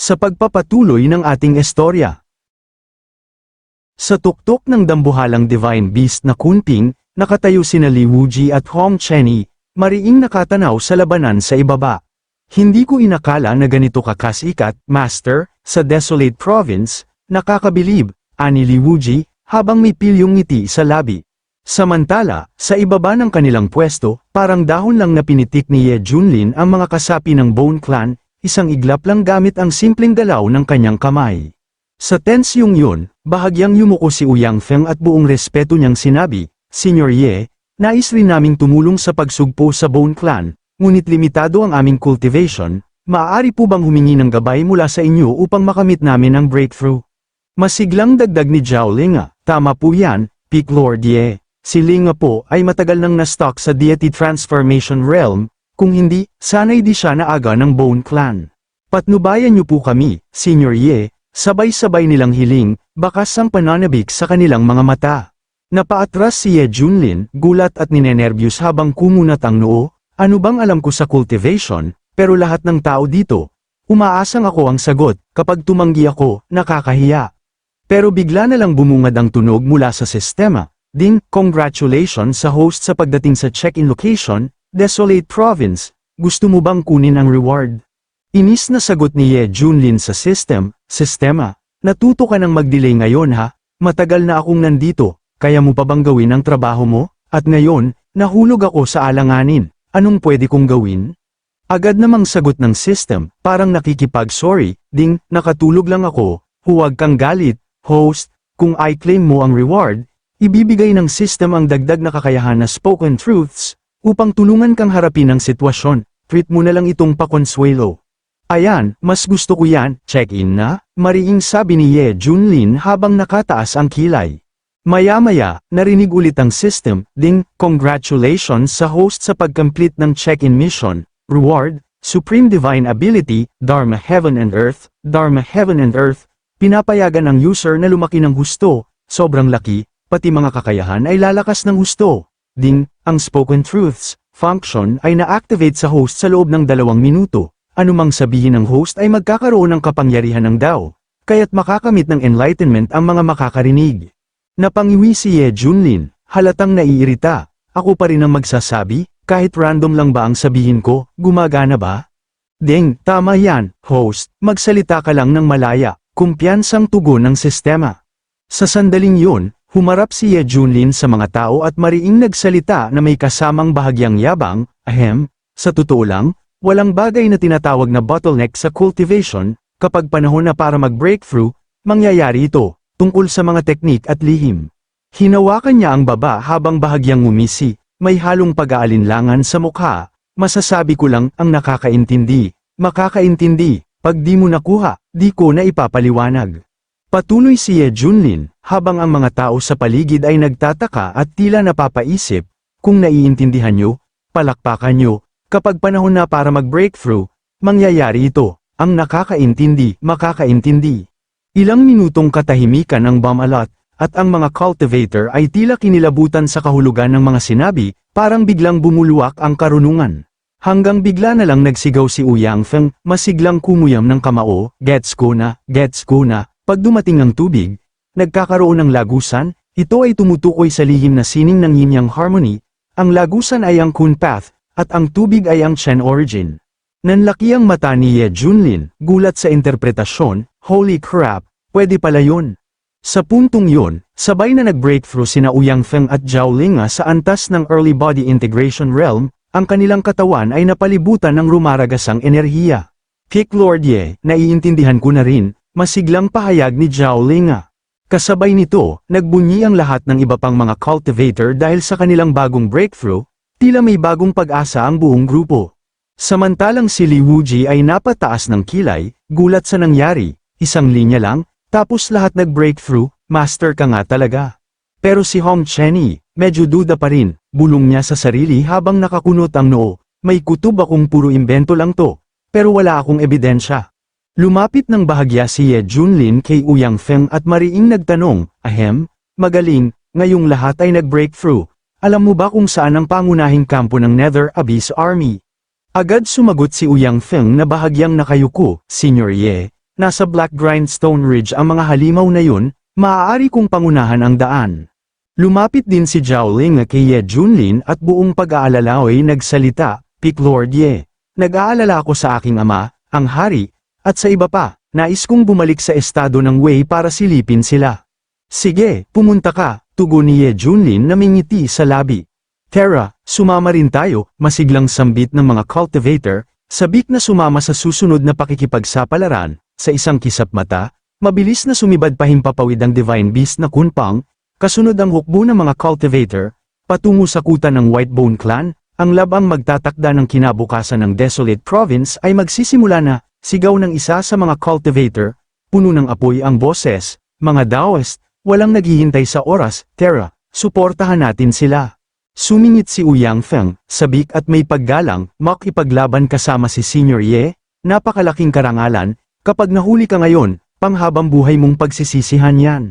sa pagpapatuloy ng ating istorya. Sa tuktok ng dambuhalang divine beast na Kunping, nakatayo sina Li Wuji at Hong Chenny, mariing nakatanaw sa labanan sa ibaba. Hindi ko inakala na ganito kakasikat, Master, sa Desolate Province, nakakabilib, ani Li Wuji, habang may pilyong ngiti sa labi. Samantala, sa ibaba ng kanilang pwesto, parang dahon lang na pinitik ni Ye Junlin ang mga kasapi ng Bone Clan, isang iglap lang gamit ang simpleng galaw ng kanyang kamay. Sa tensyong yun, bahagyang yumuko si Uyang Feng at buong respeto niyang sinabi, Senior Ye, nais rin naming tumulong sa pagsugpo sa Bone Clan, ngunit limitado ang aming cultivation, maaari po bang humingi ng gabay mula sa inyo upang makamit namin ang breakthrough? Masiglang dagdag ni Zhao Linga, tama po yan, Peak Lord Ye. Si Linga po ay matagal nang na-stock sa Deity Transformation Realm, kung hindi, sana'y di siya naaga ng Bone Clan. Patnubayan niyo po kami, Senior Ye, sabay-sabay nilang hiling, bakas ang pananabik sa kanilang mga mata. Napaatras si Ye Junlin, gulat at ninenervyos habang kumunat ang noo, ano bang alam ko sa cultivation, pero lahat ng tao dito, umaasang ako ang sagot, kapag tumanggi ako, nakakahiya. Pero bigla na lang bumungad ang tunog mula sa sistema, Ding, congratulations sa host sa pagdating sa check-in location, Desolate Province, gusto mo bang kunin ang reward? Inis na sagot ni Ye Junlin sa system, sistema, natuto ka ng mag-delay ngayon ha, matagal na akong nandito, kaya mo pa bang gawin ang trabaho mo? At ngayon, nahulog ako sa alanganin, anong pwede kong gawin? Agad namang sagot ng system, parang nakikipag-sorry, ding, nakatulog lang ako, huwag kang galit, host, kung i-claim mo ang reward, ibibigay ng system ang dagdag na kakayahan na spoken truths, upang tulungan kang harapin ang sitwasyon, treat mo na lang itong pakonsuelo. Ayan, mas gusto ko yan, check-in na, mariing sabi ni Ye Junlin habang nakataas ang kilay. Maya-maya, narinig ulit ang system, ding, congratulations sa host sa pag-complete ng check-in mission, reward, Supreme Divine Ability, Dharma Heaven and Earth, Dharma Heaven and Earth, pinapayagan ang user na lumaki ng husto, sobrang laki, pati mga kakayahan ay lalakas ng husto. Ding, ang spoken truths, function ay na-activate sa host sa loob ng dalawang minuto. Anumang sabihin ng host ay magkakaroon ng kapangyarihan ng Dao, kaya't makakamit ng enlightenment ang mga makakarinig. Napangiwi si Ye Junlin, halatang naiirita, ako pa rin ang magsasabi, kahit random lang ba ang sabihin ko, gumagana ba? Ding, tama yan, host, magsalita ka lang ng malaya, kumpiyansang tugon ng sistema. Sa sandaling yun, humarap si Ye Junlin sa mga tao at mariing nagsalita na may kasamang bahagyang yabang, ahem, sa totoo lang, walang bagay na tinatawag na bottleneck sa cultivation, kapag panahon na para mag-breakthrough, mangyayari ito, tungkol sa mga teknik at lihim. Hinawakan niya ang baba habang bahagyang umisi, may halong pag-aalinlangan sa mukha, masasabi ko lang ang nakakaintindi, makakaintindi, pag di mo nakuha, di ko na ipapaliwanag. Patuloy si Ye Junlin, habang ang mga tao sa paligid ay nagtataka at tila napapaisip, kung naiintindihan nyo, palakpakan nyo, kapag panahon na para mag-breakthrough, mangyayari ito, ang nakakaintindi, makakaintindi. Ilang minutong katahimikan ang bumalot, at ang mga cultivator ay tila kinilabutan sa kahulugan ng mga sinabi, parang biglang bumulwak ang karunungan. Hanggang bigla na lang nagsigaw si Uyang Feng, masiglang kumuyam ng kamao, gets ko na, gets ko na, pag dumating ang tubig, nagkakaroon ng lagusan, ito ay tumutukoy sa lihim na sining ng yin yang harmony, ang lagusan ay ang Kun Path, at ang tubig ay ang Chen Origin. Nanlaki ang mata ni Ye Junlin, gulat sa interpretasyon, holy crap, pwede pala yun. Sa puntong yun, sabay na nag-breakthrough sina Uyang Feng at Zhao Linga sa antas ng early body integration realm, ang kanilang katawan ay napalibutan ng rumaragasang enerhiya. Kick Lord Ye, naiintindihan ko na rin, masiglang pahayag ni Zhao Linga. Kasabay nito, nagbunyi ang lahat ng iba pang mga cultivator dahil sa kanilang bagong breakthrough, tila may bagong pag-asa ang buong grupo. Samantalang si Li Wuji ay napataas ng kilay, gulat sa nangyari, isang linya lang, tapos lahat nag-breakthrough, master ka nga talaga. Pero si Hong Chenny, medyo duda pa rin, bulong niya sa sarili habang nakakunot ang noo, may kutub akong puro imbento lang to, pero wala akong ebidensya. Lumapit ng bahagya si Ye Junlin kay Uyang Feng at mariing nagtanong, ahem, magaling, ngayong lahat ay nag-breakthrough, alam mo ba kung saan ang pangunahing kampo ng Nether Abyss Army? Agad sumagot si Uyang Feng na bahagyang nakayuko, Senior Ye, nasa Black Grindstone Ridge ang mga halimaw na yun, maaari kong pangunahan ang daan. Lumapit din si Zhao Ling kay Ye Junlin at buong pag-aalala ay nagsalita, Pick Lord Ye. Nag-aalala ako sa aking ama, ang hari, at sa iba pa, nais kong bumalik sa estado ng Wei para silipin sila. Sige, pumunta ka, tugon ni Ye Junlin na may ngiti sa labi. Tara, sumama rin tayo, masiglang sambit ng mga cultivator, sabik na sumama sa susunod na pakikipagsapalaran, sa isang kisap mata, mabilis na sumibad pahimpapawid ang Divine Beast na Kunpang, kasunod ang hukbo ng mga cultivator, patungo sa kuta ng Whitebone Clan, ang labang magtatakda ng kinabukasan ng Desolate Province ay magsisimula na, sigaw ng isa sa mga cultivator, puno ng apoy ang boses, mga Daoist, walang naghihintay sa oras, Tara, suportahan natin sila. Sumingit si Uyang Feng, sabik at may paggalang, makipaglaban kasama si Senior Ye, napakalaking karangalan, kapag nahuli ka ngayon, panghabang buhay mong pagsisisihan yan.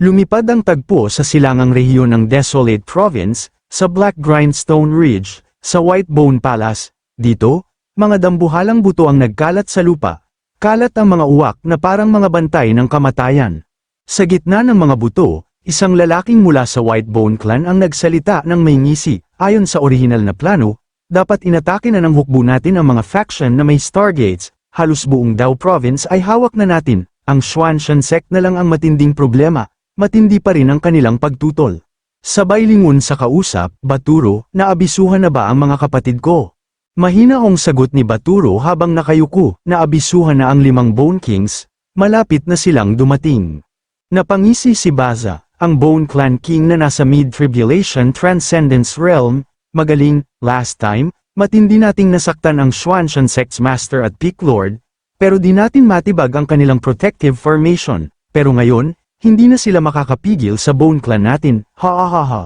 Lumipad ang tagpo sa silangang rehiyon ng Desolate Province, sa Black Grindstone Ridge, sa White Bone Palace, dito, mga dambuhalang buto ang nagkalat sa lupa, kalat ang mga uwak na parang mga bantay ng kamatayan. Sa gitna ng mga buto, isang lalaking mula sa Whitebone clan ang nagsalita ng may ngisi, ayon sa orihinal na plano, dapat inatake na ng hukbo natin ang mga faction na may stargates, halos buong Dao province ay hawak na natin, ang Xuanshan sect na lang ang matinding problema, matindi pa rin ang kanilang pagtutol. Sabay lingon sa kausap, Baturo, naabisuhan na ba ang mga kapatid ko? Mahina ang sagot ni Baturo habang nakayuko, naabisuhan na ang limang Bone Kings, malapit na silang dumating. Napangisi si Baza, ang Bone Clan King na nasa Mid-Tribulation Transcendence Realm, magaling, last time, matindi nating nasaktan ang Xuanshan Sect's Master at Peak Lord, pero di natin matibag ang kanilang protective formation, pero ngayon, hindi na sila makakapigil sa Bone Clan natin, ha ha ha ha.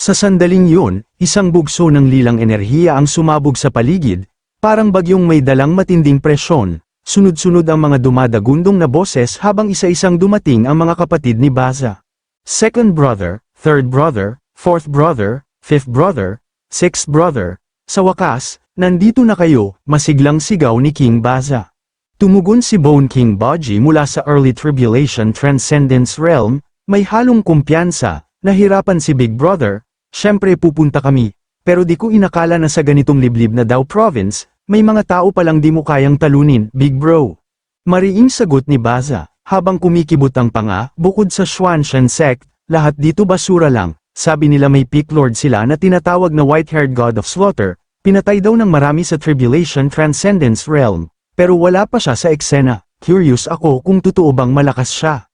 Sa sandaling yun, isang bugso ng lilang enerhiya ang sumabog sa paligid, parang bagyong may dalang matinding presyon, sunod-sunod ang mga dumadagundong na boses habang isa-isang dumating ang mga kapatid ni Baza. Second brother, third brother, fourth brother, fifth brother, sixth brother, sa wakas, nandito na kayo, masiglang sigaw ni King Baza. Tumugon si Bone King Baji mula sa Early Tribulation Transcendence Realm, may halong kumpiyansa, nahirapan si Big Brother, syempre pupunta kami, pero di ko inakala na sa ganitong liblib na Dao Province, may mga tao palang di mo kayang talunin, Big Bro. Mariing sagot ni Baza, habang kumikibot ang panga, bukod sa Xuanshan sect, lahat dito basura lang, sabi nila may peak lord sila na tinatawag na white-haired god of slaughter, pinatay daw ng marami sa Tribulation Transcendence Realm, pero wala pa siya sa eksena, curious ako kung totoo bang malakas siya.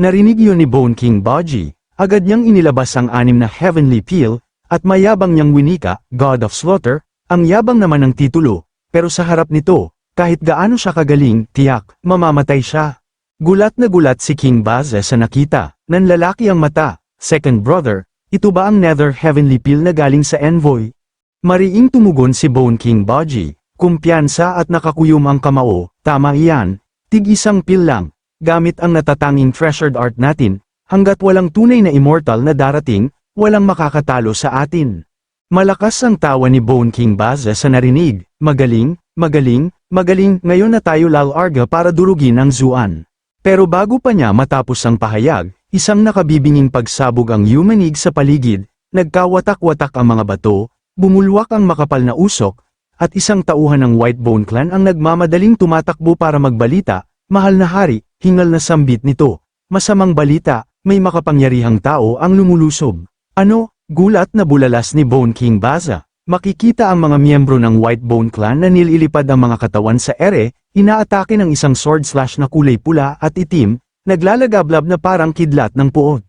Narinig yun ni Bone King Baji, agad niyang inilabas ang anim na Heavenly Peel, at mayabang niyang winika, God of Slaughter, ang yabang naman ng titulo, pero sa harap nito, kahit gaano siya kagaling, tiyak, mamamatay siya. Gulat na gulat si King Baze sa nakita, ng lalaki ang mata, second brother, ito ba ang Nether Heavenly Peel na galing sa Envoy? Mariing tumugon si Bone King Baji, kumpiyansa at nakakuyom ang kamao, tama iyan, tig isang pil lang, gamit ang natatanging treasured art natin, hanggat walang tunay na immortal na darating, walang makakatalo sa atin. Malakas ang tawa ni Bone King Baza sa narinig, magaling, magaling, magaling, ngayon na tayo lalarga para durugin ang Zuan. Pero bago pa niya matapos ang pahayag, isang nakabibinging pagsabog ang yumanig sa paligid, nagkawatak-watak ang mga bato, bumulwak ang makapal na usok, at isang tauhan ng Whitebone clan ang nagmamadaling tumatakbo para magbalita, mahal na hari, hingal na sambit nito. Masamang balita, may makapangyarihang tao ang lumulusob. Ano, gulat na bulalas ni Bone King Baza. Makikita ang mga miyembro ng Whitebone clan na nililipad ang mga katawan sa ere, inaatake ng isang sword slash na kulay pula at itim, naglalagablab na parang kidlat ng puot.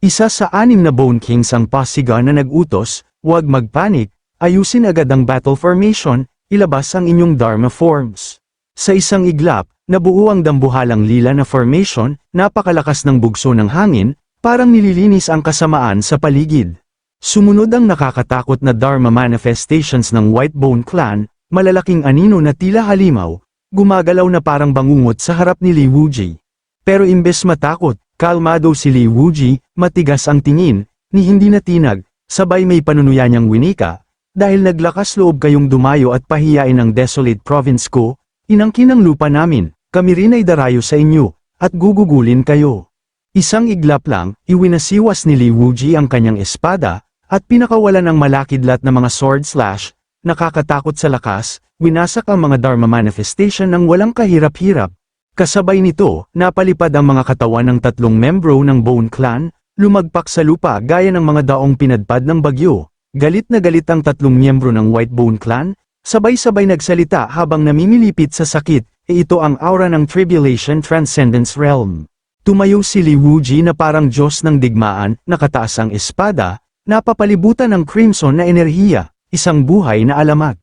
Isa sa anim na Bone Kings ang pasiga na nagutos, huwag magpanik, Ayusin agad ang battle formation, ilabas ang inyong Dharma forms. Sa isang iglap, nabuo ang dambuhalang lila na formation, napakalakas ng bugso ng hangin, parang nililinis ang kasamaan sa paligid. Sumunod ang nakakatakot na Dharma manifestations ng Whitebone clan, malalaking anino na tila halimaw, gumagalaw na parang bangungot sa harap ni Li Wuji. Pero imbes matakot, kalmado si Li Wuji, matigas ang tingin, ni hindi natinag, sabay may panunuya niyang winika, dahil naglakas loob kayong dumayo at pahiyain ang desolate province ko, inangkin ang lupa namin, kami rin ay darayo sa inyo, at gugugulin kayo. Isang iglap lang, iwinasiwas ni Li Wuji ang kanyang espada, at pinakawalan ng malakidlat na mga sword slash, nakakatakot sa lakas, winasak ang mga Dharma manifestation ng walang kahirap-hirap. Kasabay nito, napalipad ang mga katawan ng tatlong membro ng Bone Clan, lumagpak sa lupa gaya ng mga daong pinadpad ng bagyo. Galit na galit ang tatlong miyembro ng White Bone Clan, sabay-sabay nagsalita habang namimilipit sa sakit, e ito ang aura ng Tribulation Transcendence Realm. Tumayo si Li Wuji na parang Diyos ng digmaan, nakataas ang espada, napapalibutan ng crimson na enerhiya, isang buhay na alamat.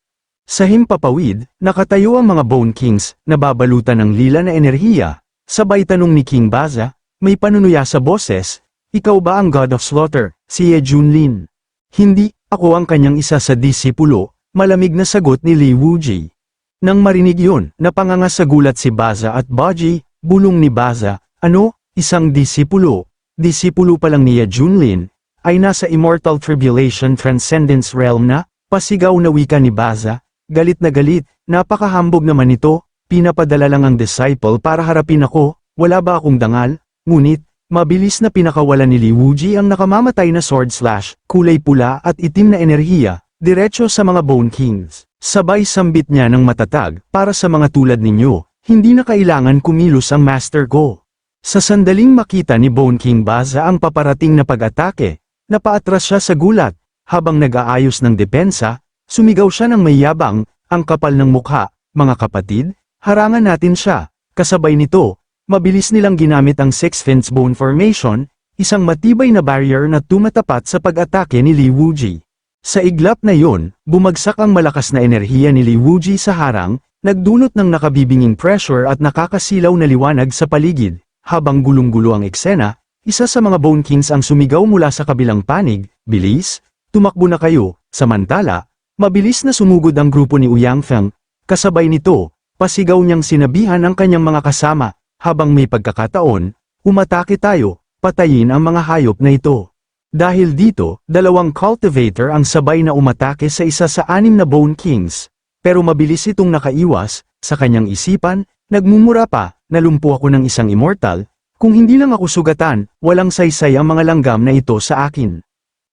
Sa himpapawid, nakatayo ang mga Bone Kings, nababalutan ng lila na enerhiya, sabay tanong ni King Baza, may panunuya sa boses, ikaw ba ang God of Slaughter, si Ye Junlin? Hindi, ako ang kanyang isa sa disipulo, malamig na sagot ni Li Wuji. Nang marinig yun, napanganga sa gulat si Baza at Baji, bulong ni Baza, ano, isang disipulo, disipulo pa lang ni Ye Junlin, ay nasa Immortal Tribulation Transcendence Realm na, pasigaw na wika ni Baza, galit na galit, napakahambog naman ito, pinapadala lang ang disciple para harapin ako, wala ba akong dangal, ngunit, mabilis na pinakawalan ni Li Wuji ang nakamamatay na sword slash, kulay pula at itim na enerhiya, diretso sa mga Bone Kings. Sabay sambit niya ng matatag, para sa mga tulad ninyo, hindi na kailangan kumilos ang master ko. Sa sandaling makita ni Bone King Baza ang paparating na pag-atake, napaatras siya sa gulat, habang nag-aayos ng depensa, sumigaw siya ng mayabang, ang kapal ng mukha, mga kapatid, harangan natin siya, kasabay nito, mabilis nilang ginamit ang Six Fins Bone Formation, isang matibay na barrier na tumatapat sa pag-atake ni Li Wuji. Sa iglap na yon, bumagsak ang malakas na enerhiya ni Li Wuji sa harang, nagdulot ng nakabibinging pressure at nakakasilaw na liwanag sa paligid. Habang gulong-gulo ang eksena, isa sa mga Bone Kings ang sumigaw mula sa kabilang panig, bilis, tumakbo na kayo, samantala, mabilis na sumugod ang grupo ni Uyang Feng, kasabay nito, pasigaw niyang sinabihan ang kanyang mga kasama, habang may pagkakataon, umatake tayo, patayin ang mga hayop na ito. Dahil dito, dalawang cultivator ang sabay na umatake sa isa sa anim na Bone Kings, pero mabilis itong nakaiwas, sa kanyang isipan, nagmumura pa, nalumpo ako ng isang immortal, kung hindi lang ako sugatan, walang saysay ang mga langgam na ito sa akin.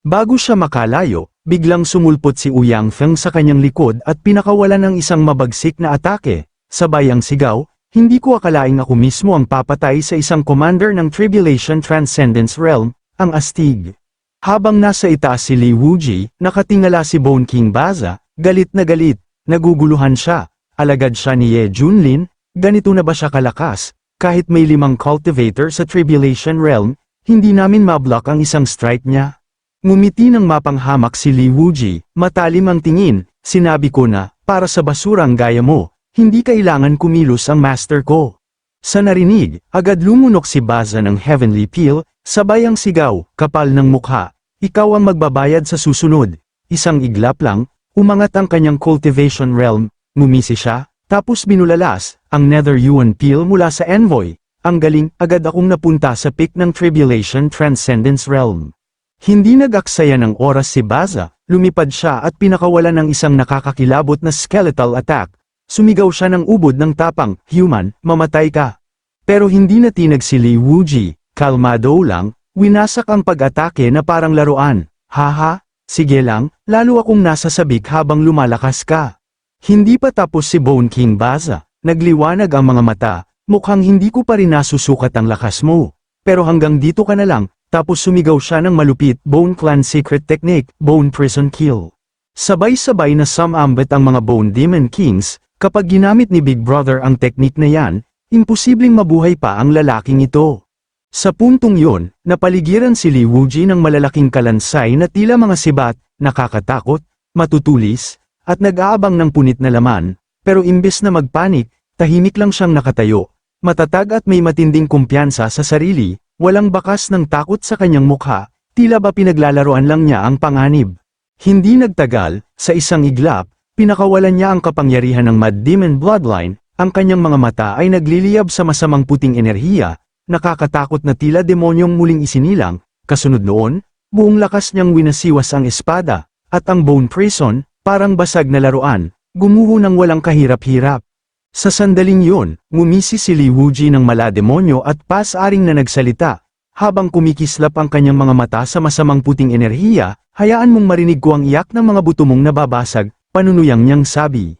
Bago siya makalayo, biglang sumulpot si Uyang Feng sa kanyang likod at pinakawalan ng isang mabagsik na atake, sabay ang sigaw, hindi ko akalaing ako mismo ang papatay sa isang commander ng Tribulation Transcendence Realm, ang Astig. Habang nasa itaas si Li Wuji, nakatingala si Bone King Baza, galit na galit, naguguluhan siya, alagad siya ni Ye Junlin, ganito na ba siya kalakas, kahit may limang cultivator sa Tribulation Realm, hindi namin mablock ang isang strike niya. Ngumiti ng mapanghamak si Li Wuji, matalim ang tingin, sinabi ko na, para sa basurang gaya mo, hindi kailangan kumilos ang master ko. Sa narinig, agad lumunok si Baza ng Heavenly Peel, sabay ang sigaw, kapal ng mukha, ikaw ang magbabayad sa susunod. Isang iglap lang, umangat ang kanyang cultivation realm, ngumisi siya, tapos binulalas, ang Nether Yuan Peel mula sa Envoy. Ang galing, agad akong napunta sa peak ng Tribulation Transcendence Realm. Hindi nag-aksaya ng oras si Baza, lumipad siya at pinakawalan ng isang nakakakilabot na skeletal attack. Sumigaw siya ng ubod ng tapang, human, mamatay ka. Pero hindi natinag si Li Wuji, kalmado lang, winasak ang pag-atake na parang laruan. Haha, sige lang, lalo akong nasa sabik habang lumalakas ka. Hindi pa tapos si Bone King Baza, nagliwanag ang mga mata, mukhang hindi ko pa rin nasusukat ang lakas mo. Pero hanggang dito ka na lang, tapos sumigaw siya ng malupit Bone Clan Secret Technique, Bone Prison Kill. Sabay-sabay na sumambit ang mga Bone Demon Kings, kapag ginamit ni Big Brother ang teknik na yan, imposibleng mabuhay pa ang lalaking ito. Sa puntong yon, napaligiran si Li Wuji ng malalaking kalansay na tila mga sibat, nakakatakot, matutulis, at nag-aabang ng punit na laman, pero imbes na magpanik, tahimik lang siyang nakatayo, matatag at may matinding kumpiyansa sa sarili, walang bakas ng takot sa kanyang mukha, tila ba pinaglalaroan lang niya ang panganib. Hindi nagtagal, sa isang iglap, pinakawalan niya ang kapangyarihan ng Mad Demon Bloodline, ang kanyang mga mata ay nagliliyab sa masamang puting enerhiya, nakakatakot na tila demonyong muling isinilang, kasunod noon, buong lakas niyang winasiwas ang espada, at ang Bone Prison, parang basag na laruan, gumuho ng walang kahirap-hirap. Sa sandaling yun, ngumisi si Li Wuji ng malademonyo at pas-aring na nagsalita. Habang kumikislap ang kanyang mga mata sa masamang puting enerhiya, hayaan mong marinig ko ang iyak ng mga buto mong nababasag, panunuyang niyang sabi.